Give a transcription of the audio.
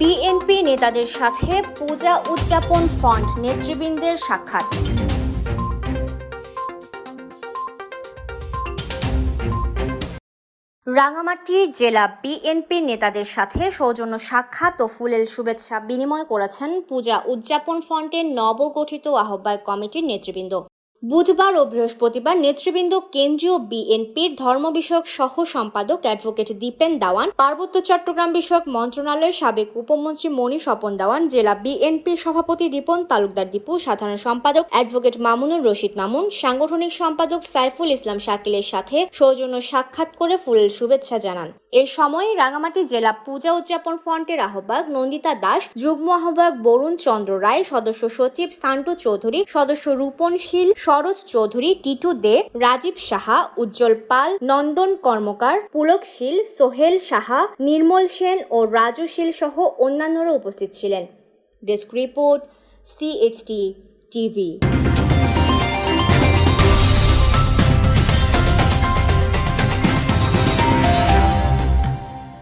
BNP নেতাদের সাথে পূজা উদযাপন ফন্ট নেতৃবৃন্দের সাক্ষাৎ। রাঙামাটি জেলা বিএনপির নেতাদের সাথে সৌজন্য সাক্ষাৎ ও ফুলেল শুভেচ্ছা বিনিময় করেছেন পূজা উদযাপন ফ্রন্টের নবগঠিত আহ্বায়ক কমিটির নেতৃবৃন্দ। বুধবার ও বৃহস্পতিবার নেতৃবৃন্দ কেন্দ্রীয় বিএনপির ধর্ম বিষয়ক সহ সম্পাদক অ্যাডভোকেট দীপেন দাওয়ান, পার্বত্য চট্টগ্রাম বিষয়ক মন্ত্রণালয়ের সাবেক উপমন্ত্রী মণি স্বপন দাওয়ান, জেলা বিএনপির সভাপতি দীপন তালুকদার দীপু, সাধারণ সম্পাদক অ্যাডভোকেট মামুনুর রশিদ মামুন, সাংগঠনিক সম্পাদক সাইফুল ইসলাম শাকিলের সাথে সৌজন্য সাক্ষাৎ করে ফুলেল শুভেচ্ছা জানান। এ সময় রাঙামাটি জেলা পূজা উদযাপন ফ্রন্টের আহ্বায়ক নন্দিতা দাস, যুগ্ম আহ্বায়ক বরুণ চন্দ্র রায়, সদস্য সচিব সান্টু চৌধুরী, সদস্য রূপন শীল সরোজ চৌধুরী, টিটু দে, রাজীব সাহা, উজ্জ্বল পাল, নন্দন কর্মকার, পুলক শীল, সোহেল সাহা, নির্মল সেন ও রাজু শীল সহ অন্যান্যরা উপস্থিত ছিলেন। Desk report CHT TV